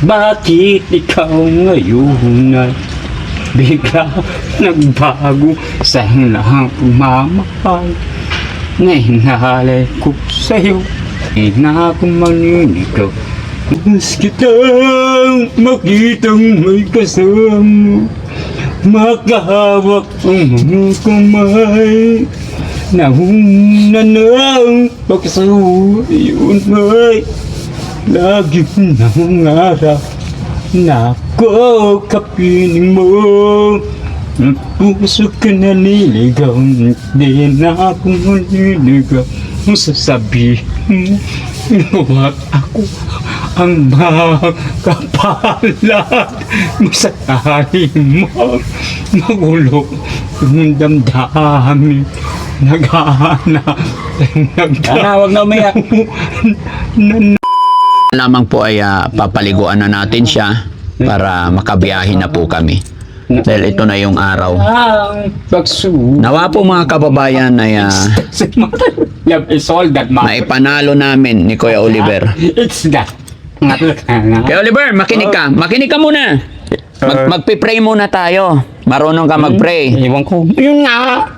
Bakit ikaw ngayon ay bigla nagbago sa lahat pumamahal na hinalay ko sa'yo? Di na ako maninigaw Mas kitang makitang may kasama. Makahawak ang mga kamay. Nahuna ng pagsasayon ay Lagi nangarap na ako kapiling mo. Ang puso ka naliligaw Di na ako maniligaw Ang sasabihin mo Huwag ako ang makapalat Masakali mo. Magulo yung damdamin Naghahanap Naghahanap Ana, wag na umiyak. lamang po ay ah, papaliguan na natin siya para makabiyahin na po kami. Dahil ito na yung araw. Nawa po mga kababayan ay matters. naipanalo namin ni Kuya Oliver. It's that. Kuya Oliver, makinig ka. Makinig ka muna. Mag magpipray muna tayo. Marunong ka magpray. Iwan ko. Yun nga.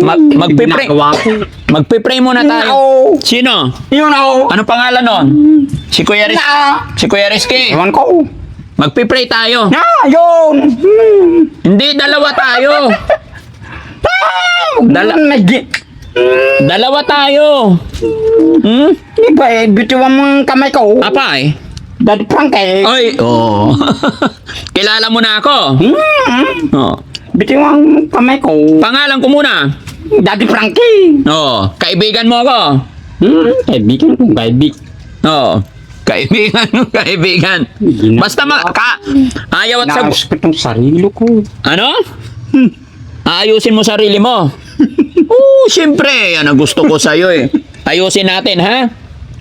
Mag magpipray. Ginagawa ko. Magpipray muna tayo. No. Sino? Yun ako. Ano pangalan nun? Si Kuya Ris Na. Si Kuya Rizky. Iwan ko. Magpipray tayo. Na, yun. Hindi, dalawa tayo. Dala- Dalawa tayo. Hmm? Iba eh, bitiwan mo kamay ko. Apa eh? Daddy Frank eh. Oy, oh. Kilala mo na ako. Hmm. Oh. Bitiwan mo ang kamay ko. Pangalan ko muna. Daddy Frankie. Oh, kaibigan mo ako. Hmm, kaibigan kong kaibig. Oh, kaibigan, kaibigan. Basta ma ka ayaw at sag Naayos ko itong sarili ko. ano? Ayusin mo sarili mo. Oo, siyempre. Yan ang gusto ko sa'yo eh. Ayusin natin, ha?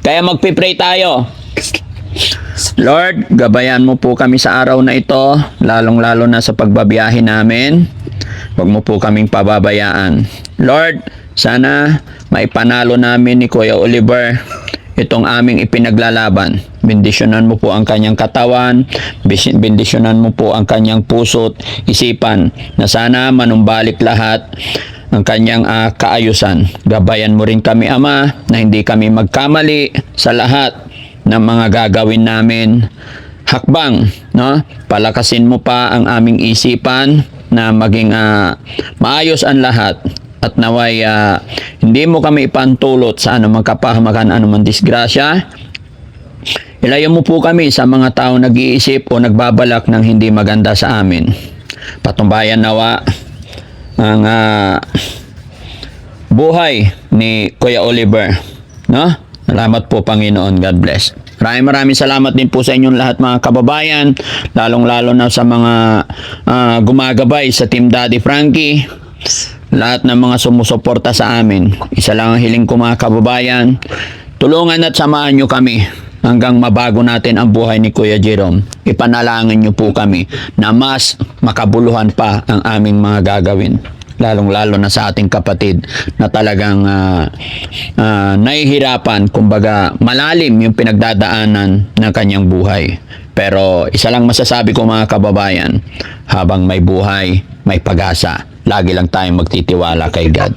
Kaya magpipray tayo. Lord, gabayan mo po kami sa araw na ito, lalong-lalo na sa pagbabiyahe namin. Huwag mo po kaming pababayaan. Lord, sana maipanalo namin ni Kuya Oliver itong aming ipinaglalaban. Bendisyonan mo po ang kanyang katawan, bendisyonan mo po ang kanyang puso't isipan na sana manumbalik lahat ang kanyang ah, kaayusan. Gabayan mo rin kami, Ama, na hindi kami magkamali sa lahat ng mga gagawin namin. Hakbang, no? Palakasin mo pa ang aming isipan na maging ah, maayos ang lahat at naway ah, hindi mo kami ipantulot sa anumang kapahamakan, anumang disgrasya. Ilayo mo po kami sa mga tao nag-iisip o nagbabalak ng hindi maganda sa amin. Patumbayan nawa ang ah, buhay ni Kuya Oliver. No? Salamat po Panginoon. God bless. Maraming maraming salamat din po sa inyong lahat mga kababayan, lalong-lalo na sa mga ah, gumagabay sa Team Daddy Frankie, lahat ng mga sumusuporta sa amin. Isa lang ang hiling ko mga kababayan, tulungan at samahan nyo kami hanggang mabago natin ang buhay ni Kuya Jerome. Ipanalangin nyo po kami na mas makabuluhan pa ang aming mga gagawin lalong-lalo na sa ating kapatid na talagang ah, ah, nahihirapan, kumbaga malalim yung pinagdadaanan ng kanyang buhay. Pero isa lang masasabi ko mga kababayan, habang may buhay, may pag-asa. Lagi lang tayong magtitiwala kay God.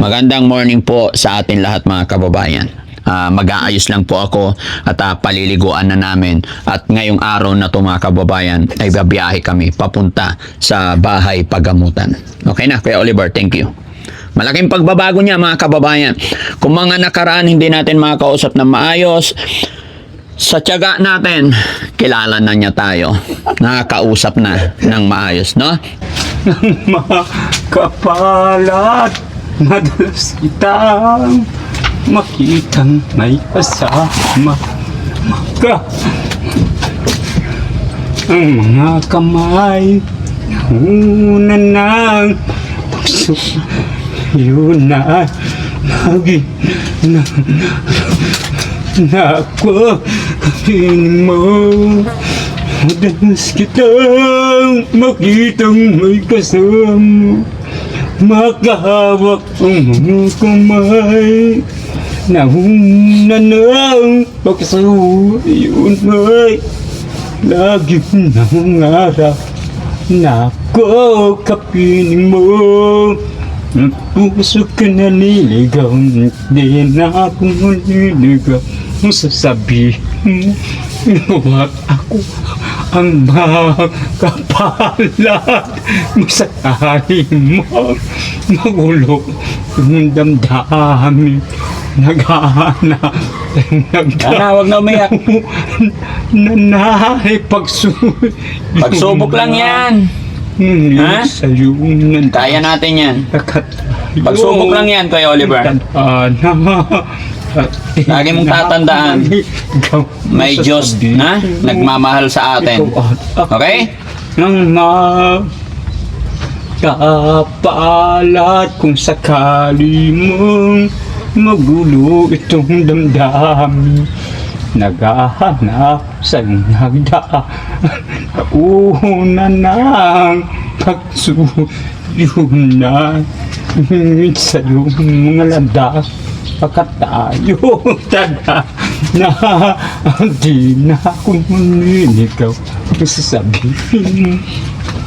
Magandang morning po sa atin lahat mga kababayan. Ah, mag-aayos lang po ako at ah, paliliguan na namin at ngayong araw na to mga kababayan ay babiyahe kami papunta sa bahay pagamutan. Okay na, Kuya Oliver, thank you. Malaking pagbabago niya mga kababayan. Kung mga nakaraan hindi natin makakausap na maayos, sa tiyaga natin, kilala na niya tayo. Nakakausap na ng maayos, no? Makapalat, madalas kitang makitang may kasama. Maka Ang mga kamay Una ng puso. Yun na Lagi na Na ako Kapiling mo. Madalas kitang makitang may kasama. Makahawak ang mga kamay Nahuna ng pagsasayon ay lagi nangarap na ako kapiling mo. Ang puso ka naliligaw, di na ako maliligaw. Sasabihin mo, huwag ako ang makapalad mo sa tahi mo. Magulo yung damdamin. Naghahanap nagda Ana, wag na umiyak. Nanay pagsubok. Pagsubok lang yan. Ha? Sa'yo ng Kaya natin yan. Nakatayo. Pagsubok lang yan, Kuya Oliver. Tandaan. Lagi mong tatandaan. May Diyos na nagmamahal sa atin. Okay? Nang makapalat kung sakali mong magulo itong damdamin naghahanap sa nagdaan. Una ng pagsuyo na sa iyong mga landas pagkat tayo tada na. Di na ako maniligaw sasabihin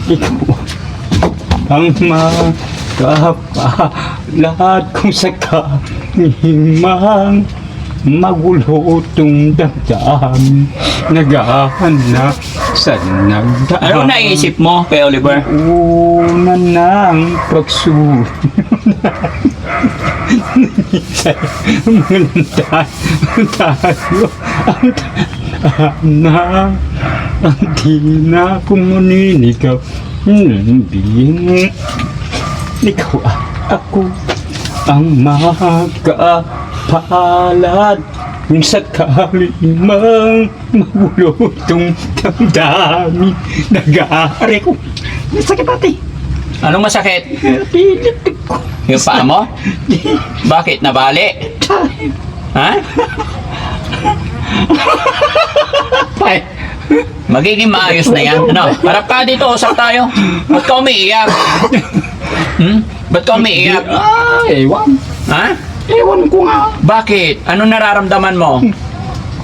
ikaw ang makapalat kung sakalimang magulo itong damdamin naghahanap sa nagdaan. Ano naisip mo, Kuya Oliver? Una ng pagsuyo tayo ang na ang di na kumuniligaw hindi ikaw at ako ang makapalad kung sakali mang magulo itong damdamin nag-aari ko sakit ate Anong masakit? pilit ko Yung paa mo? Bakit? Nabali? Ha? Ay, Magiging maayos na yan. Ano? Harap ka dito, usap tayo. Ba't ka umiiyak? Hmm? Ba't ka umiiyak? ah, ewan. Ha? Ewan ko nga. Bakit? Ano nararamdaman mo?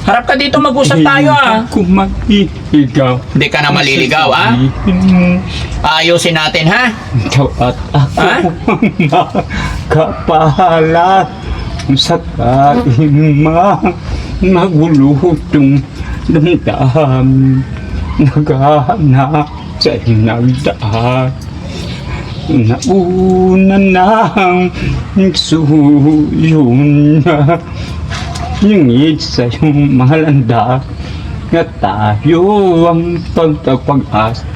Harap ka dito, mag-usap tayo ah. Kung mag-iigaw. Hindi ka na maliligaw ah. Ayusin natin ha. Ikaw at ako Ha? kapahala sa kaima magulutong damdam naghahanap sa nagdaan nauna nang suyo na yung sa yung malanda na tayo ang pagtapag-as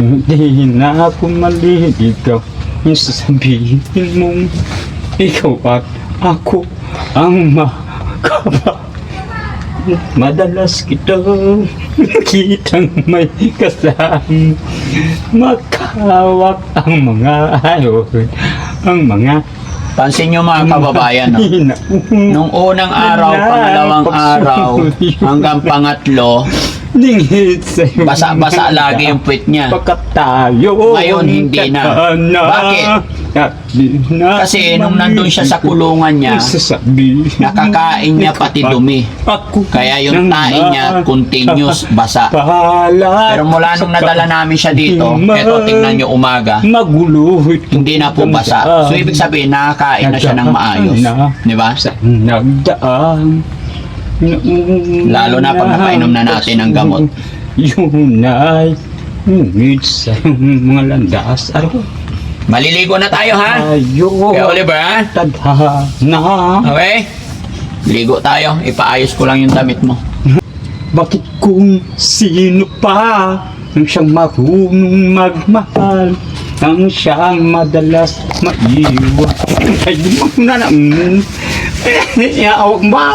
Hindi na ako maliligaw Yung sasabihin mong ikaw at ako ang makaba. Madalas kita nakitang may kasama Makawak ang mga ayon Ang mga Pansin nyo mga kababayan. No? Nung unang araw, pangalawang araw, hanggang pangatlo, basa-basa lagi yung puwit niya. Pagkat tayo Ngayon, hindi na. Bakit? Kasi nung nandun siya sa kulungan niya, nakakain niya pati dumi. Kaya yung tae niya continuous basa. Pero mula nung nadala namin siya dito, eto tingnan nyo umaga, hindi na po basa. So ibig sabihin, nakakain na siya ng maayos. Di ba? Nagdaan Lalo na pag napainom na natin ng gamot. Yun ay sa mga landas Araw Maliligo na tayo ha? Ayo Kaya Oliver ha? Tadhana Okay? Ligo tayo. Ipaayos ko lang yung damit mo. Bakit kung sino pa ang siyang marunong magmahal ang siyang madalas maiwan ay di mo na lang eh, awag ba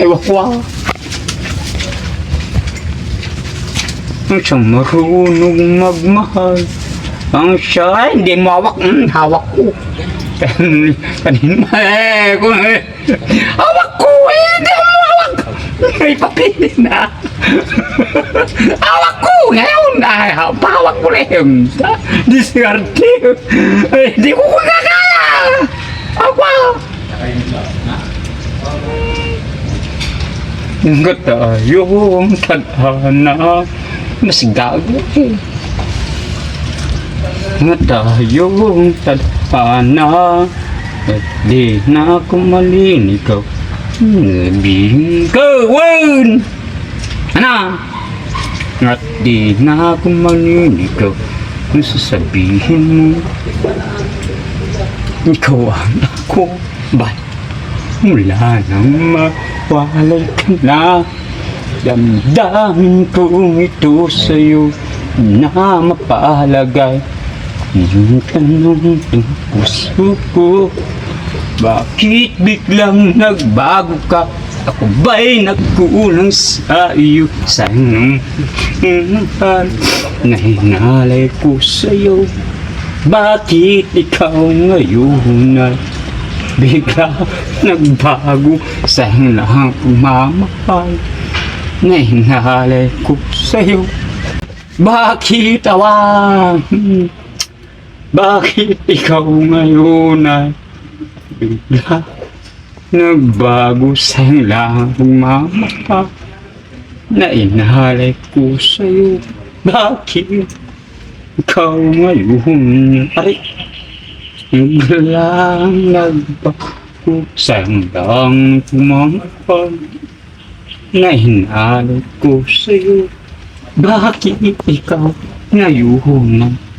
ewan ko ang siyang marunong magmahal ang siya hindi mo hawak. Mm, hawak ko. Kanina eh kung eh, hawak ko eh hindi mo hawak. May papili na. Hawak ko ngayon ay pahawak ko rin discarte. Eh, hindi ko kagaya ako. Nga tayong tadhana. Mas gago eh nga tayong tadhana at di na ako malinigaw. Bingkawan! Ano? At di na ako maninigaw Kung sasabihin mo Ikaw ang ako. Ba't mula nang mawalay ka na? Damdamin kong ito sa'yo Na mapalagay Yung tanong ng puso ko bakit biglang nagbago ka? Ako ba'y nagkulang sa iyo? Sana mahal na hinalay ko sa'yo Bakit ikaw ngayon ay bigla nagbago sa lang pagmamahal na hinalay ko sa'yo Bakit awan? Bakit ikaw ngayon ay bigla nagbago sa lang pagmamahal na inahalay ko sa'yo. Bakit ikaw ngayon ay biglang nagbago sa lang pagmamahal na inahalay ko sa'yo. Bakit ikaw ngayon ay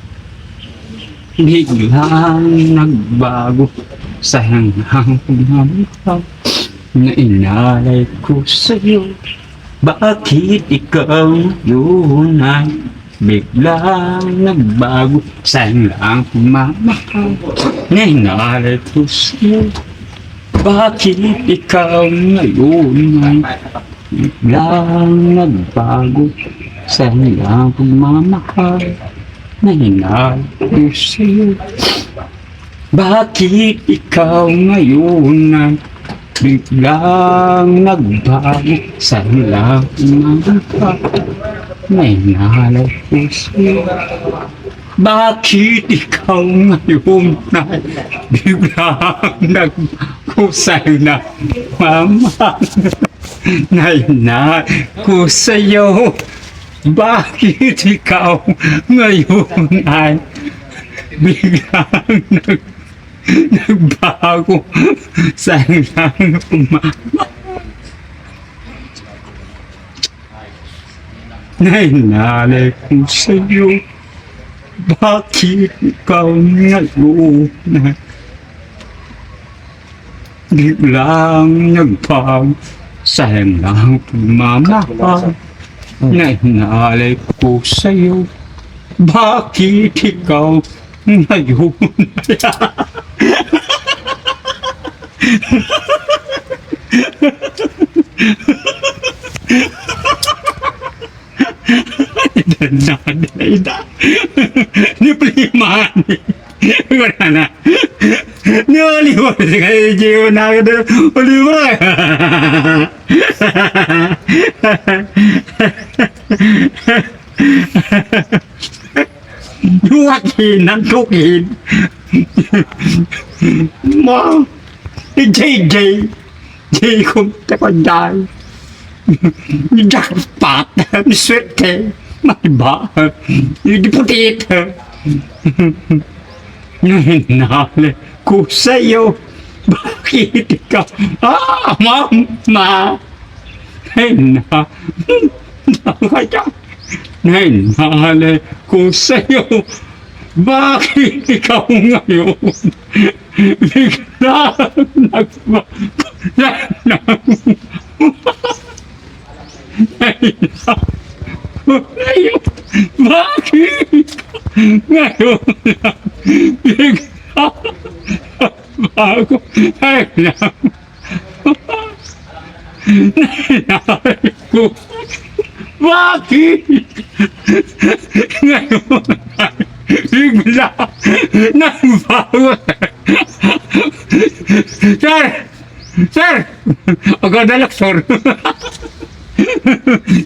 biglang nagbago sa hanghang pagmamahal na inalay ko sa'yo. Bakit ikaw yun ay biglang nagbago sa hanghang pagmamahal na inalay ko sa'yo. Bakit ikaw ngayon ay biglang nagbago sa hanghang pagmamahal na ko sa'yo. Bakit ikaw ngayon ay biglang nagbago sa mga may nalay ko sa'yo? Bakit ikaw ngayon ay biglang nagbago sa ilang mama na inalay ko sa'yo? Bakit ikaw ngayon ay biglang nag nagbago sa ilang umama. Nainalay ko sa'yo, bakit ikaw ngayon? Na biglang nagbago sa ilang pagmamahal? Nainalay ko sa'yo, bakit ikaw ngayon Nada, Ni peliman. Wala na. Ni oliwa sa kayo jiyo na kada oliwa. Duwakin ang tukin. Mo, JJ, J kong takonday. Jackpot, swerte, maiba, hindi putit. Nahinali ko sa'yo. Bakit ikaw? Ah, mama! Nahinali. Nakaya. Nahinali ko sa'yo. Bakit ikaw ngayon? Bigla nagba... Ngayon, bakit ngayon bigla bago ay lang nangyari ko bakit ngayon nagbago sir sir agad sir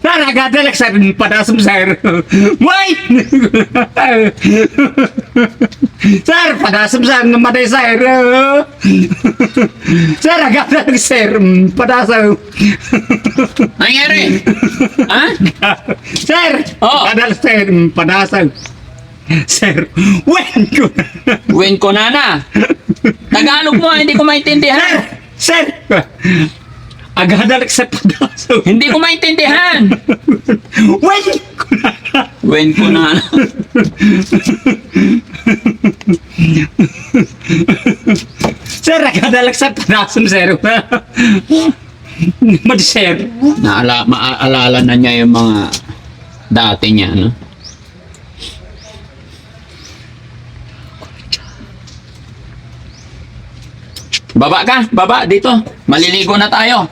Naragadalak sa padasam sir. Wait! sir, padasam sir naman eh, sir. sir, agad lang sir. Padasam. Nangyari? ha? sir, Oo. padal sir. Sir, when ko na. Win ko na na. Tagalog mo, hindi ko Sir, maintindihan. sir. Agad lang sa padasam. Hindi ko maintindihan. When ko na. Win ko na na. Sir, agad sa padasam sir. Mad sir. Naala, maaalala na niya yung mga dati niya, no? Baba ka, baba dito. Maliligo na tayo.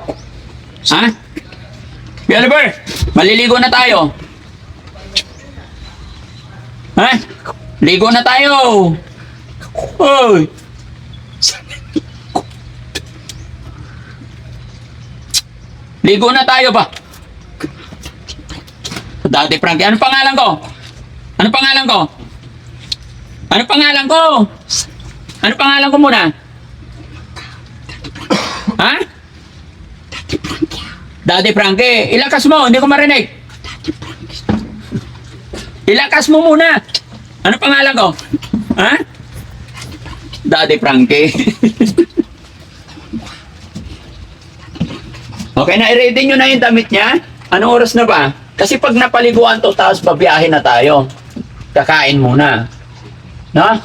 Ha? Oliver, maliligo na tayo. Ha? Ligo na tayo. Oy. Ligo na tayo ba? Dati Frankie, ano pangalan ko? Ano pangalan ko? Ano pangalan ko? Ano pangalan ko muna? Ha? Daddy Frankie, ilakas mo, hindi ko marinig. Ilakas mo muna. Ano pangalan ko? Ha? Daddy Frankie. okay na, i-ready nyo na yung damit niya. Anong oras na ba? Kasi pag napaliguan to, tapos babiyahin na tayo. Kakain muna. No?